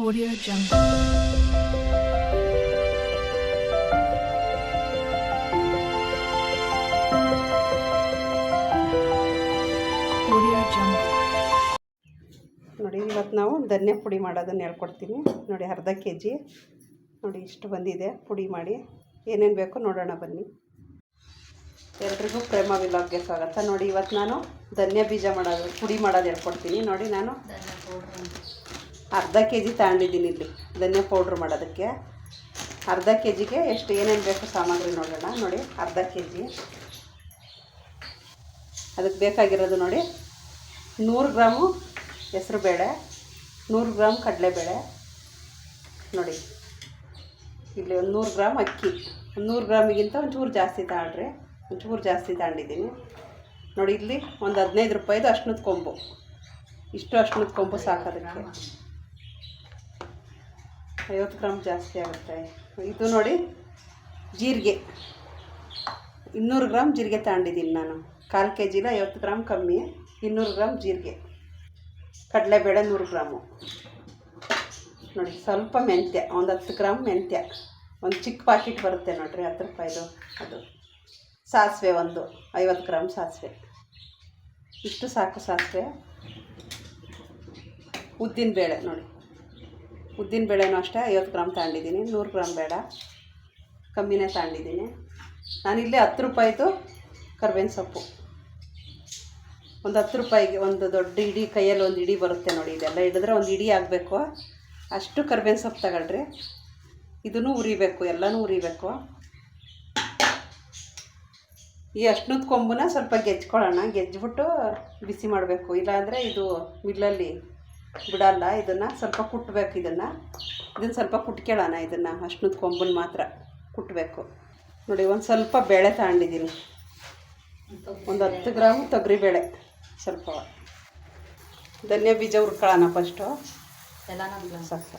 Audio Jungle. ನೋಡಿ ಇವತ್ತು ನಾವು ಧನ್ಯ ಪುಡಿ ಮಾಡೋದನ್ನು ಹೇಳ್ಕೊಡ್ತೀನಿ. ನೋಡಿ ಅರ್ಧ ಕೆ ಜಿ ನೋಡಿ ಇಷ್ಟು ಬಂದಿದೆ ಪುಡಿ ಮಾಡಿ. ಏನೇನು ಬೇಕೋ ನೋಡೋಣ ಬನ್ನಿ. ಎಲ್ರಿಗೂ ಪ್ರೇಮ ವಿಲಾಗ್ಗೆ ಸ್ವಾಗತ. ನೋಡಿ ಇವತ್ತು ನಾನು ಧನ್ಯ ಬೀಜ ಮಾಡೋದು ಪುಡಿ ಮಾಡೋದು ಹೇಳ್ಕೊಡ್ತೀನಿ. ನೋಡಿ ನಾನು ಅರ್ಧ ಕೆ ಜಿ ತಗೊಂಡಿದ್ದೀನಿ ಇಲ್ಲಿ. ಧನ್ಯ ಪೌಡ್ರ್ ಮಾಡೋದಕ್ಕೆ. ಅರ್ಧ ಕೆ ಜಿಗೆ ಎಷ್ಟು ಏನೇನು ಬೇಕು ಸಾಮಗ್ರಿ ನೋಡೋಣ. ನೋಡಿ, ಅರ್ಧ ಕೆ ಜಿ ಅದಕ್ಕೆ ಬೇಕಾಗಿರೋದು ನೋಡಿ, ನೂರು ಗ್ರಾಮು ಹೆಸ್ರುಬೇಳೆ, ನೂರು ಗ್ರಾಮ್ ಕಡಲೆಬೇಳೆ. ನೋಡಿ, ಇಲ್ಲಿ ಒಂದು ನೂರು ಗ್ರಾಮ್ ಅಕ್ಕಿ. ಒಂದು ನೂರು ಗ್ರಾಮಿಗಿಂತ ಒಂಚೂರು ಜಾಸ್ತಿ ತಗೊಳ್ರಿ. ಒಂಚೂರು ಜಾಸ್ತಿ ತಗೊಂಡಿದ್ದೀನಿ. ನೋಡಿ, ಇಲ್ಲಿ ಒಂದು ಹದಿನೈದು ರೂಪಾಯಿದು ಅಷ್ಟು ಕೊಂಬು. ಇಷ್ಟು ಅಷ್ಟು ಕೊಂಬು ಸಾಕೋದಕ್ಕೆ ಐವತ್ತು ಗ್ರಾಮ್ ಜಾಸ್ತಿ ಆಗುತ್ತೆ. ಇದು ನೋಡಿ, ಜೀರಿಗೆ. ಇನ್ನೂರು ಗ್ರಾಮ್ ಜೀರಿಗೆ ತಗೊಂಡಿದ್ದೀನಿ ನಾನು. ಕಾಲು ಕೆ ಜಿಲ ಐವತ್ತು ಗ್ರಾಮ್ ಕಮ್ಮಿ, ಇನ್ನೂರು ಗ್ರಾಮ್ ಜೀರಿಗೆ. ಕಡಲೆಬೇಳೆ ನೂರು ಗ್ರಾಮು. ನೋಡಿ, ಸ್ವಲ್ಪ ಮೆಂತ್ಯ, ಒಂದು ಹತ್ತು ಗ್ರಾಮ್ ಮೆಂತ್ಯ. ಒಂದು ಚಿಕ್ಕ ಪಾಕಿಟ್ ಬರುತ್ತೆ ನೋಡಿರಿ, ಹತ್ತು ರೂಪಾಯಿದು ಅದು. ಸಾಸಿವೆ ಒಂದು, ಐವತ್ತು ಗ್ರಾಮ್ ಸಾಸಿವೆ. ಇಷ್ಟು ಸಾಕು ಸಾಸಿವೆ. ಉದ್ದಿನಬೇಳೆ ನೋಡಿ. ಉದ್ದಿನಬೇಳೆನೂ ಅಷ್ಟೇ, ಐವತ್ತು ಗ್ರಾಮ್ ತಗೊಂಡಿದ್ದೀನಿ, ನೂರು ಗ್ರಾಮ್ ಬೇಡ, ಕಮ್ಮಿನೇ ತಗೊಂಡಿದ್ದೀನಿ. ನಾನಿಲ್ಲಿ ಹತ್ತು ರೂಪಾಯಿದು ಕರ್ಬೇವಿನ ಸೊಪ್ಪು. ಒಂದು ಹತ್ತು ರೂಪಾಯಿಗೆ ಒಂದು ದೊಡ್ಡ ಇಡಿ ಕೈಯಲ್ಲಿ ಒಂದು ಇಡಿ ಬರುತ್ತೆ ನೋಡಿ, ಇದೆಲ್ಲ ಹಿಡಿದ್ರೆ ಒಂದು ಇಡಿ ಆಗಬೇಕು. ಅಷ್ಟು ಕರ್ಬೇವಿನ ಸೊಪ್ಪು ತಗೊಳ್ರಿ. ಇದನ್ನು ಉರಿಬೇಕು ಎಲ್ಲನೂ ಉರಿಬೇಕು ಈ ಅಷ್ಟನದ ಕೊಂಬನ್ನ ಸ್ವಲ್ಪ ಗೆಜ್ಕೊಳ್ಳೋಣ ಗೆಜ್ಜಿಬಿಟ್ಟು ಬಿಸಿ ಮಾಡಬೇಕು, ಇಲ್ಲಾಂದರೆ ಇದು ಮಿಲ್ಲಲ್ಲಿ ಬಿಡಲ್ಲ ಇದನ್ನು ಸ್ವಲ್ಪ ಕುಟ್ಟಬೇಕು ಇದನ್ನು. ಇದನ್ನು ಸ್ವಲ್ಪ ಕುಟ್ಕೊಳ್ಳೋಣ ಇದನ್ನು ಅಷ್ಟನದ ಕೊಂಬನ್ನು ಮಾತ್ರ ಕುಟ್ಟಬೇಕು ನೋಡಿ ಒಂದು ಸ್ವಲ್ಪ ಬೇಳೆ ತಗೊಂಡಿದ್ದೀನಿ ಒಂದು ಹತ್ತು ಗ್ರಾಮ್ ತೊಗರಿಬೇಳೆ ಸ್ವಲ್ಪ. ಧನ್ಯ ಬೀಜ ಹುರ್ಕೊಳ್ಳೋಣ ಫಸ್ಟು ಸಾಕು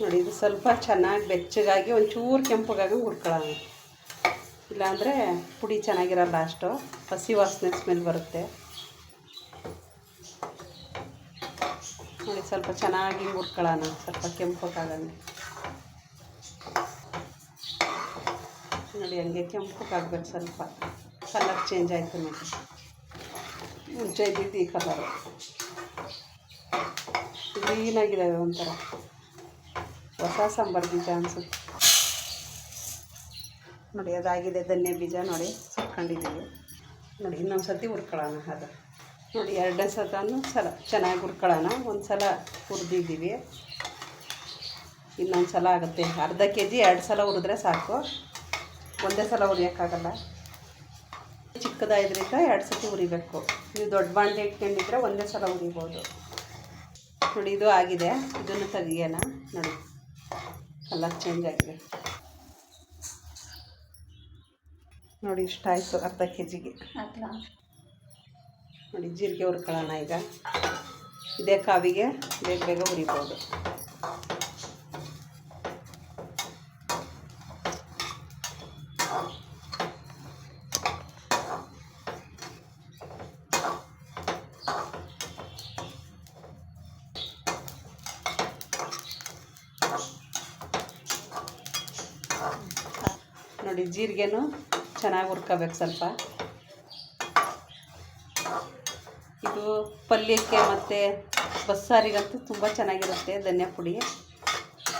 ನೋಡಿ ಇದು ಸ್ವಲ್ಪ ಚೆನ್ನಾಗಿ ಬೆಚ್ಚಗಾಗಿ ಒಂಚೂರು ಕೆಂಪಗಾಗಿ ಹುರ್ಕೊಳ್ಳೋಣ ಇಲ್ಲಾಂದರೆ ಪುಡಿ ಚೆನ್ನಾಗಿರಲ್ಲ ಅಷ್ಟು. ಹಸಿ ವಾಸನೆ ಸ್ಮೆಲ್ ಬರುತ್ತೆ. ಸ್ವಲ್ಪ ಚೆನ್ನಾಗಿ ಮುರ್ಕೊಳ್ಳೋಣ ಸ್ವಲ್ಪ ಕೆಂಪಕ್ಕಾಗಂಗೆ ನೋಡಿ, ಹಂಗೆ ಕೆಂಪಕ್ಕಾಗ್ಬೇಕು ಸ್ವಲ್ಪ. ಕಲರ್ ಚೇಂಜ್ ಆಯಿತು ನೋಡಿ. ಮುಂಚೆ ಇದ್ದಿದ್ದು ಈ ಕಲರು. ಗ್ರೀನಾಗಿದ್ದಾವೆ ಒಂಥರ. ಹೊಸ ಸಾಂಬಾರು ಬೀಜ ಅನಿಸುತ್ತೆ. ನೋಡಿ, ಅದಾಗಿದೆ ಧನ್ಯ ಬೀಜ ನೋಡಿ, ಸುಟ್ಕೊಂಡಿದ್ದೀವಿ. ನೋಡಿ ಇನ್ನೊಂದು ಸರ್ತಿ ಹುರ್ಕೊಳ್ಳೋಣ ಅದು. ನೋಡಿ ಎರಡನೇ ಸತನೂ ಸಲ ಚೆನ್ನಾಗಿ ಹುರ್ಕೊಳ್ಳೋಣ. ಒಂದು ಸಲ ಹುರಿದಿದ್ದೀವಿ. ಇನ್ನೊಂದು ಸಲ ಆಗುತ್ತೆ. ಅರ್ಧ ಕೆ ಜಿ ಎರಡು ಸಲ ಹುರಿದ್ರೆ ಸಾಕು. ಒಂದೇ ಸಲ ಹುರಿಯೋಕ್ಕಾಗಲ್ಲ. ಚಿಕ್ಕದಾದ್ರಿಂದ ಎರಡು ಸತಿ ಹುರಿಬೇಕು. ನೀವು ದೊಡ್ಡ ಬಾಂಡೆ ಇಟ್ಕೊಂಡಿದ್ರೆ ಒಂದೇ ಸಲ ಹುರಿಬೋದು. ನೋಡಿ, ಇದು ಆಗಿದೆ. ಇದನ್ನು ತೆಗಿಯೋಣ. ನೋಡಿ, ಕಲರ್ ಚೇಂಜ್ ಆಗಿದೆ. ನೋಡಿ ಇಷ್ಟ ಆಯಿತು ಅರ್ಧ ಕೆ ಜಿಗೆ ನೋಡಿ ಜೀರಿಗೆ ಹುರ್ಕೊಳ್ಳೋಣ ಈಗ. ಇದೇ ಕಾವಿಗೆ ಬೇಗ ಬೇಗ ಹುರಿಬೋದು. ನೋಡಿ ಜೀರಿಗೆನೂ ಚೆನ್ನಾಗಿ ಹುರ್ಕೋಬೇಕು ಸ್ವಲ್ಪ ಇದು ಪಲ್ಯಕ್ಕೆ ಮತ್ತು ಬಸ್ಸಾರಿಗಂತೂ ತುಂಬ ಚೆನ್ನಾಗಿರುತ್ತೆ ಧನಿಯಾ ಪುಡಿ.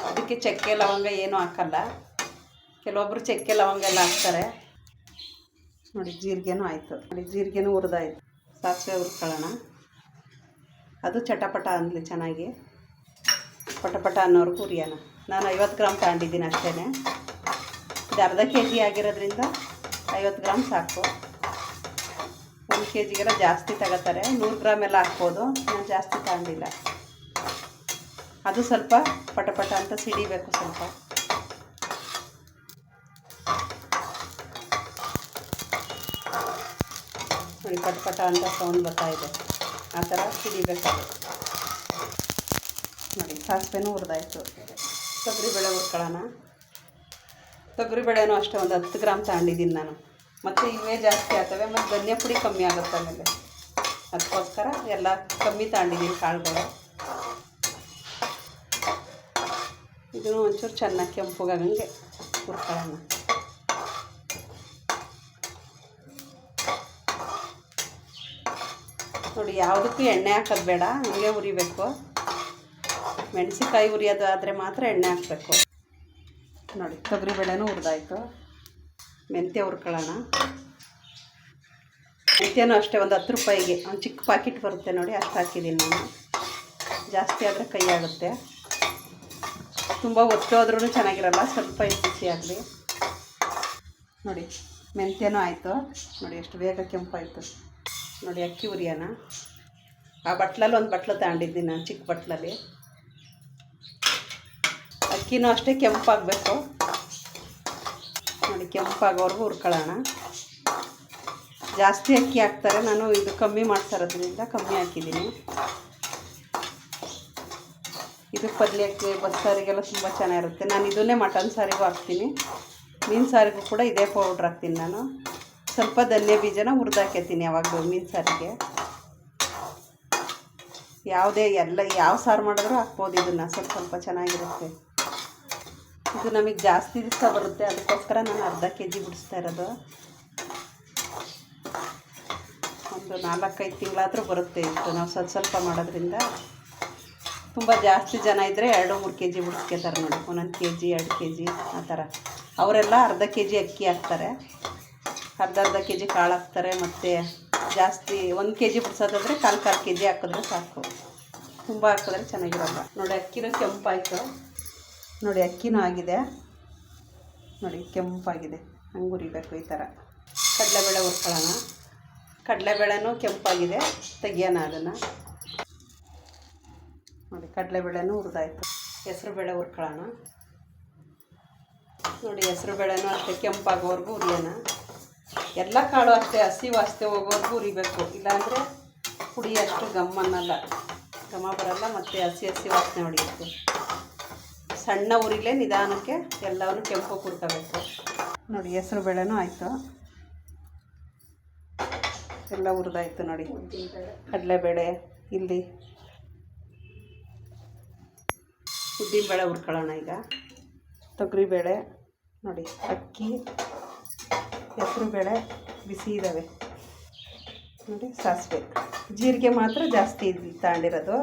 ಅದಕ್ಕೆ ಚಕ್ಕೆ, ಲವಂಗ ಏನೂ ಹಾಕಲ್ಲ. ಕೆಲವೊಬ್ಬರು ಚಕ್ಕೆ, ಲವಂಗ ಎಲ್ಲ ಹಾಕ್ತಾರೆ. ನೋಡಿ, ಜೀರಿಗೆನೂ ಆಯಿತು. ನೋಡಿ, ಜೀರಿಗೆನೂ ಹುರಿದಾಯ್ತು. ಸಾಸಿವೆ ಹುರ್ಕೊಳ್ಳೋಣ. ಅದು ಚಟಪಟ ಅನ್ನಲಿ ಚೆನ್ನಾಗಿ. ಪಟಪಟ ಅನ್ನೋರ್ಗೂ ಹುರಿಯೋಣ. ನಾನು ಐವತ್ತು ಗ್ರಾಮ್ ತಗೊಂಡಿದ್ದೀನಿ ಅಷ್ಟೇ ಇದು ಅರ್ಧ ಕೆ ಜಿ ಆಗಿರೋದ್ರಿಂದ ಐವತ್ತು ಗ್ರಾಮ್ ಸಾಕು. ಕೆ ಜಿಗೆಲ್ಲ ಜಾಸ್ತಿ ತಗೋತಾರೆ. ನೂರು ಗ್ರಾಮ್ ಎಲ್ಲ ಹಾಕ್ಬೋದು. ನಾನು ಜಾಸ್ತಿ ತಗೊಂಡಿಲ್ಲ. ಅದು ಸ್ವಲ್ಪ ಪಟಪಟ ಅಂತ ಸಿಡಿಬೇಕು ಸ್ವಲ್ಪ. ನೋಡಿ ಪಟಪಟ ಅಂತ ಸೌಂಡ್ ಬರ್ತಾ ಇದೆ. ಆ ಥರ ಸಿಡಿಬೇಕು ನೋಡಿ, ಸಾಸಿವೆನೂ ಹುರಿದಾಯಿತು. ತೊಗರಿಬೇಳೆ ಹುರ್ಕೊಳ್ಳೋಣ. ತೊಗರಿಬೇಳೆನೂ ಅಷ್ಟೇ ಒಂದು ಹತ್ತು ಗ್ರಾಮ್ ತಗೊಂಡಿದ್ದೀನಿ ನಾನು. ಮತ್ತು ಇವೇ ಜಾಸ್ತಿ ಆಗ್ತವೆ, ಮತ್ತು ಧನ್ಯ ಪುಡಿ ಕಮ್ಮಿ ಆಗುತ್ತೆ ಆಮೇಲೆ. ಅದಕ್ಕೋಸ್ಕರ ಎಲ್ಲ ಕಮ್ಮಿ ತಗೊಂಡಿದ್ದೀನಿ ಕಾಳುಗಳು. ಇದನ್ನು ಒಂಚೂರು ಚೆನ್ನಾಗಿ ಕೆಂಪುಗಾಗಂಗೆ ಹುರ್ಕೊಳ್ಳೋಣ. ನೋಡಿ, ಯಾವುದಕ್ಕೂ ಎಣ್ಣೆ ಹಾಕೋದು ಬೇಡ, ಹಂಗೆ ಉರಿಬೇಕು ಮೆಣಸಿನ್ಕಾಯಿ ಉರಿಯೋದು ಆದರೆ ಮಾತ್ರ ಎಣ್ಣೆ ಹಾಕಬೇಕು. ನೋಡಿ, ತೊಗರಿಬೇಳೆನೂ ಹುರಿದಾಯ್ತು. ಮೆಂತ್ಯ ಹುರ್ಕೊಳ್ಳೋಣ. ಮೆಂತ್ಯನೂ ಅಷ್ಟೇ, ಒಂದು ಹತ್ತು ರೂಪಾಯಿಗೆ, ಒಂದು ಚಿಕ್ಕ ಪಾಕಿಟ್ ಬರುತ್ತೆ ನೋಡಿ, ಅಷ್ಟು ಹಾಕಿದ್ದೀನಿ ನಾನು. ಜಾಸ್ತಿ ಆದರೆ ಕೈ ಆಗುತ್ತೆ. ತುಂಬ ಒತ್ತೋದ್ರೂ ಚೆನ್ನಾಗಿರಲ್ಲ, ಸ್ವಲ್ಪ ಬಿಸಿ ಆಗಲಿ ನೋಡಿ, ಮೆಂತ್ಯನೂ ಆಯಿತು. ನೋಡಿ, ಎಷ್ಟು ಬೇಗ ಕೆಂಪಾಯಿತು. ನೋಡಿ, ಅಕ್ಕಿ ಉರಿಯೋಣ ಆ ಬಟ್ಲಲ್ಲಿ ಒಂದು ಬಟ್ಲು ತಗೊಂಡಿದ್ದೀನಿ ನಾನು, ಚಿಕ್ಕ ಬಟ್ಲಲ್ಲಿ. ಅಕ್ಕಿನೂ ಅಷ್ಟೇ ಕೆಂಪಾಗಬೇಕು. ನೋಡಿ, ಕೆಂಪಾಗೋವರೆಗೂ ಹುರ್ಕೊಳ್ಳೋಣ. ಜಾಸ್ತಿ ಅಕ್ಕಿ ಹಾಕ್ತಾರೆ, ನಾನು ಇದು ಕಮ್ಮಿ ಮಾಡ್ತಾರೋದ್ರಿಂದ ಕಮ್ಮಿ ಹಾಕಿದ್ದೀನಿ. ಇದು ಪಲ್ಯಕ್ಕೆ ಬಸ್ಸಾರಿಗೆಲ್ಲ ತುಂಬ ಚೆನ್ನಾಗಿರುತ್ತೆ. ನಾನು ಇದನ್ನೇ ಮಟನ್ ಸಾರಿಗೂ ಹಾಕ್ತೀನಿ. ಮೀನು ಸಾರಿಗೂ ಕೂಡ ಇದೇ ಪೌಡ್ರ್ ಹಾಕ್ತೀನಿ ನಾನು. ಸ್ವಲ್ಪ ಧನ್ಯ ಬೀಜನ ಹುರಿದು ಹಾಕ್ಯತೀನಿ ಯಾವಾಗಲೂ ಮೀನು ಸಾರಿಗೆ. ಯಾವುದೇ ಎಲ್ಲ, ಯಾವ ಸಾರು ಮಾಡಿದ್ರೂ ಹಾಕ್ಬೋದು ಇದನ್ನು, ಸ್ವಲ್ಪ ಸ್ವಲ್ಪ ಚೆನ್ನಾಗಿರುತ್ತೆ. ಇದು ನಮಗೆ ಜಾಸ್ತಿ ದಿವಸ ಬರುತ್ತೆ. ಅದಕ್ಕೋಸ್ಕರ ನಾನು ಅರ್ಧ ಕೆ ಜಿ ಬಿಡಿಸ್ತಾ ಇರೋದು. ಒಂದು ನಾಲ್ಕೈದು ತಿಂಗಳಾದರೂ ಬರುತ್ತೆ ಇಷ್ಟು ನಾವು ಸ್ವಲ್ಪ ಸ್ವಲ್ಪ ಮಾಡೋದ್ರಿಂದ ತುಂಬ ಜಾಸ್ತಿ ಜನ ಇದ್ದರೆ ಎರಡು, ಮೂರು ಕೆ ಜಿ ಬಿಡಿಸ್ಕೊತಾರೆ ನೋಡಿ. ಒಂದೊಂದು ಕೆ ಜಿ ಎರಡು ಕೆ ಜಿ ಆ ಥರ. ಅವರೆಲ್ಲ ಅರ್ಧ ಕೆ ಜಿ ಅಕ್ಕಿ ಹಾಕ್ತಾರೆ. ಅರ್ಧ ಅರ್ಧ ಕೆ ಜಿ ಕಾಳು ಹಾಕ್ತಾರೆ. ಮತ್ತು ಜಾಸ್ತಿ ಒಂದು ಕೆ ಜಿ ಬಿಡಿಸೋದಾದರೆ ಕಾಲು ಕಾಲು ಕೆ ಜಿ ಹಾಕಿದ್ರೆ ಸಾಕು. ತುಂಬ ಹಾಕಿದ್ರೆ ಚೆನ್ನಾಗಿರಲ್ಲ. ನೋಡಿ, ಅಕ್ಕಿನೂ ಕೆಂಪಾಯಿತು. ನೋಡಿ, ಅಕ್ಕಿನೂ ಆಗಿದೆ. ನೋಡಿ, ಕೆಂಪಾಗಿದೆ. ಹಂಗೆ ಉರಿಬೇಕು ಈ ಥರ. ಕಡಲೆಬೇಳೆ ಹುರ್ಕೊಳ್ಳೋಣ. ಕಡಲೆಬೇಳೆನೂ ಕೆಂಪಾಗಿದೆ. ತೆಗಿಯೋಣ ಅದನ್ನು. ನೋಡಿ, ಕಡಲೆಬೇಳೆನೂ ಹುರಿದಾಯ್ತು. ಹೆಸ್ರುಬೇಳೆ ಹುರ್ಕೊಳ್ಳೋಣ. ನೋಡಿ, ಹೆಸ್ರುಬೇಳೆನೂ ಅಷ್ಟೇ ಕೆಂಪಾಗೋವರೆಗೂ ಹುರಿಯೋಣ. ಎಲ್ಲ ಕಾಳು ಅಷ್ಟೇ, ಹಸಿ ವಾಸ್ತೆ ಹೋಗೋವರೆಗೂ ಹುರಿಬೇಕು. ಇಲ್ಲಾಂದರೆ ಪುಡಿ ಅಷ್ಟು ಗಮ್ಮನ್ನಲ್ಲ. ಘಮ ಬರಲ್ಲ, ಮತ್ತು ಹಸಿ ಹಸಿ ವಾಸನೆ ಹೊಡೆಯುತ್ತೆ. ಸಣ್ಣ ಊರಿಲೇ ನಿಧಾನಕ್ಕೆ ಎಲ್ಲವನ್ನು ಕೆಂಪು ಕುಡ್ಕೋಬೇಕು. ನೋಡಿ, ಹೆಸರು ಬೇಳೆನೂ ಆಯಿತು. ಎಲ್ಲ ಹುರಿದಾಯ್ತು ನೋಡಿ. ಕಡಲೆಬೇಳೆ, ಇಲ್ಲಿ. ಉದ್ದಿನಬೇಳೆ ಹುರ್ಕೊಳ್ಳೋಣ ಈಗ. ತೊಗರಿಬೇಳೆ, ನೋಡಿ, ಅಕ್ಕಿ, ಹೆಸರುಬೇಳೆ ಬಿಸಿ ಇದ್ದಾವೆ ನೋಡಿ, ಸಾಸಿವೆ. ಜೀರಿಗೆ ಮಾತ್ರ ಜಾಸ್ತಿ ತಗೊಂಡಿರೋದು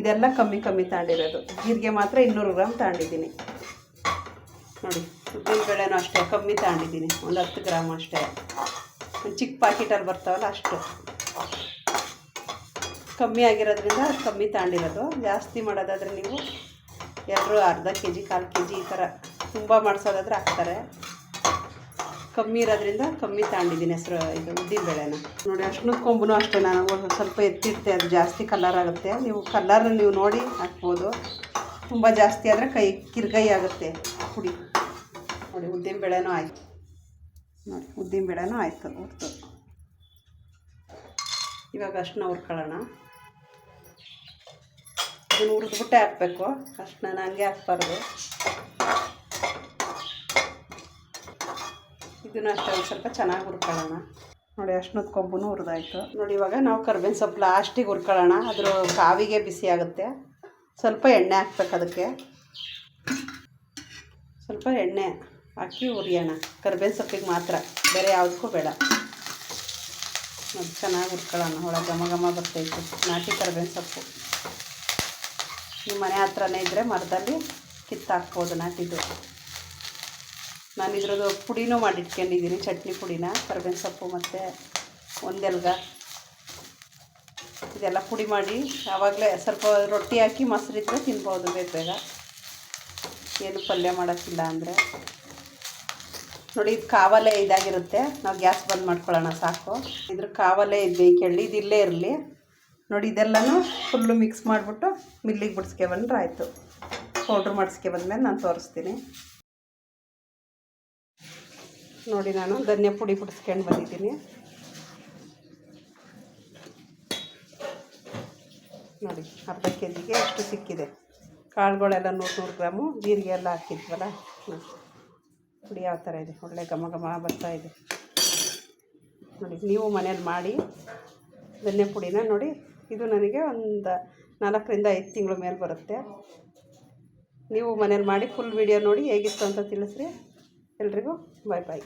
ಇದೆಲ್ಲ ಕಮ್ಮಿ ಕಮ್ಮಿ ತಗೊಂಡಿರೋದು ಜೀರಿಗೆ ಮಾತ್ರ ಇನ್ನೂರು ಗ್ರಾಮ್ ತಗೊಂಡಿದ್ದೀನಿ ನೋಡಿ, ಉದ್ದಿನಬೇಳೆನೂ ಅಷ್ಟೇ, ಕಮ್ಮಿ ತಗೊಂಡಿದ್ದೀನಿ ಒಂದು ಹತ್ತು ಗ್ರಾಮ್ ಅಷ್ಟೇ. ಒಂದು ಚಿಕ್ಕ ಪ್ಯಾಕೆಟಲ್ಲಿ ಬರ್ತಾವಲ್ಲ ಅಷ್ಟು. ಕಮ್ಮಿ ಆಗಿರೋದ್ರಿಂದ ಕಮ್ಮಿ ತಗೊಂಡಿರೋದು ಜಾಸ್ತಿ ಮಾಡೋದಾದರೆ ನೀವು ಎಲ್ಲರೂ ಅರ್ಧ ಕೆ ಜಿ ಕಾಲು ಕೆ ಜಿ ಈ ಥರ ತುಂಬ ಮಾಡಿಸೋದಾದ್ರೆ ಹಾಕ್ತಾರೆ. ಕಮ್ಮಿ ಇರೋದ್ರಿಂದ ಕಮ್ಮಿ ತಗೊಂಡಿದ್ದೀನಿ ಹೆಸರು, ಇದು ಉದ್ದಿನ ಬೇಳೆನ. ನೋಡಿ ಅಷ್ಟು ಕೊಂಬು ಅಷ್ಟೇ, ನಾನು ಸ್ವಲ್ಪ ಎತ್ತಿಡ್ತೆ ಅದು ಜಾಸ್ತಿ ಕಲರ್ ಆಗುತ್ತೆ. ನೀವು ಕಲರ್ ನೀವು ನೋಡಿ ಹಾಕ್ಬೋದು. ತುಂಬ ಜಾಸ್ತಿ ಆದರೆ ಕೈ ಕಿರ್ಗೈ ಆಗುತ್ತೆ ಪುಡಿ. ನೋಡಿ, ಉದ್ದಿನ ಬೇಳೆನೂ ಆಯಿತು. ನೋಡಿ ಉದ್ದಿನಬೇಳೆನೂ ಆಯಿತು, ಹುರ್ದು. ಇವಾಗ ಅಷ್ಟನ್ನ ಹುರ್ಕೊಳ್ಳೋಣ. ಇದನ್ನು ಹುರಿದ್ಬಿಟ್ಟೆ ಹಾಕಬೇಕು. ಅಷ್ಟನ್ನ ಹಂಗೆ ಹಾಕ್ಬಾರ್ದು. ಇದನ್ನು ಅಷ್ಟೇ, ಒಂದು ಸ್ವಲ್ಪ ಚೆನ್ನಾಗಿ ಹುರ್ಕೊಳ್ಳೋಣ. ನೋಡಿ ಅಷ್ಟೊಂದು ಕೊಬ್ಬುನು ಹುರಿದಾಯ್ತು. ನೋಡಿ, ಇವಾಗ ನಾವು ಕರ್ಬೇವಿನ ಸೊಪ್ಪು ಲಾಸ್ಟಿಗೆ ಹುರ್ಕೊಳ್ಳೋಣ. ಅದ್ರ ಕಾವಿಗೆ ಬಿಸಿ ಆಗುತ್ತೆ. ಸ್ವಲ್ಪ ಎಣ್ಣೆ ಹಾಕ್ಬೇಕು ಅದಕ್ಕೆ. ಸ್ವಲ್ಪ ಎಣ್ಣೆ ಹಾಕಿ ಹುರಿಯೋಣ. ಕರ್ಬೇವಿನ ಸೊಪ್ಪಿಗೆ ಮಾತ್ರ, ಬೇರೆ ಯಾವುದಕ್ಕೂ ಬೇಡ. ಅದು ಚೆನ್ನಾಗಿ ಹುರ್ಕೊಳ್ಳೋಣ. ಒಳಗೆ ಘಮ ಘಮ ಬರ್ತೈತೆ, ನಾಟಿ ಕರ್ಬೇವಿನ ಸೊಪ್ಪು. ನಿಮ್ಮ ಮನೆ ಹತ್ರನೇ ಇದ್ದರೆ ಮರದಲ್ಲಿ ಕಿತ್ತಾಕ್ಬೋದು ನಾಟಿದ್ದು. ನಾನು ಇದ್ರದ್ದು ಪುಡಿನೂ ಮಾಡಿಟ್ಕೊಂಡಿದ್ದೀನಿ, ಚಟ್ನಿ ಪುಡಿನ, ಕರ್ಬೇವಿನ ಸೊಪ್ಪು ಮತ್ತು ಒಂದೆಲ್ಗ ಇದೆಲ್ಲ ಪುಡಿ ಮಾಡಿ ಆವಾಗಲೇ ಸ್ವಲ್ಪ ರೊಟ್ಟಿ ಹಾಕಿ ಮೊಸರಿದ್ರೆ ತಿನ್ಬೋದು ಬೇಗ ಬೇಗ. ಏನು ಪಲ್ಯ ಮಾಡೋಕ್ಕಿಲ್ಲ ಅಂದರೆ. ನೋಡಿ, ಇದು ಕಾವಲೆ ಇದಾಗಿರುತ್ತೆ. ನಾವು ಗ್ಯಾಸ್ ಬಂದ್ ಮಾಡ್ಕೊಳ್ಳೋಣ, ಸಾಕು. ಇದ್ರ ಕಾವಲೆ ಇದು ಬೇಕೆಳ್ಳಿ ಇದು ಇಲ್ಲೇ ಇರಲಿ. ನೋಡಿ, ಇದೆಲ್ಲನೂ ಫುಲ್ಲು ಮಿಕ್ಸ್ ಮಾಡಿಬಿಟ್ಟು, ಮಿಲ್ಲಿಗೆ ಬಿಡಿಸ್ಕೆ ಬಂದ್ರೆ ಆಯಿತು. ಪೌಡ್ರ್ ಮಾಡಿಸ್ಕೆ ಬಂದಮೇಲೆ ನಾನು ತೋರಿಸ್ತೀನಿ. ನೋಡಿ ನಾನು ಧನ್ಯ ಪುಡಿ ಬಿಡಿಸ್ಕೊಂಡು ಬಂದಿದ್ದೀನಿ. ನೋಡಿ, ಅರ್ಧ ಕೆ ಜಿಗೆ ಎಷ್ಟು ಸಿಕ್ಕಿದೆ. ಕಾಳುಗಳೆಲ್ಲ ನೂರು ನೂರು ಗ್ರಾಮು, ಜೀರಿಗೆ ಎಲ್ಲ ಹಾಕಿದ್ವಲ್ಲ? ನೋಡಿ ಯಾವ ಥರ ಇದೆ? ಒಳ್ಳೆ ಘಮ ಘಮ ಬರ್ತಾ ಇದೆ. ನೋಡಿ, ನೀವು ಮನೇಲಿ ಮಾಡಿ ಧನ್ಯ ಪುಡಿನ ನೋಡಿ, ಇದು ನನಗೆ ಒಂದು ನಾಲ್ಕರಿಂದ ಐದು ತಿಂಗಳ ಮೇಲೆ ಬರುತ್ತೆ. ನೀವು ಮನೇಲಿ ಮಾಡಿ ಫುಲ್ ವಿಡಿಯೋ ನೋಡಿ ಹೇಗಿತ್ತು ಅಂತ ತಿಳಿಸ್ರಿ. ಎಲ್ರಿಗೂ ಬಾಯ್ ಬಾಯ್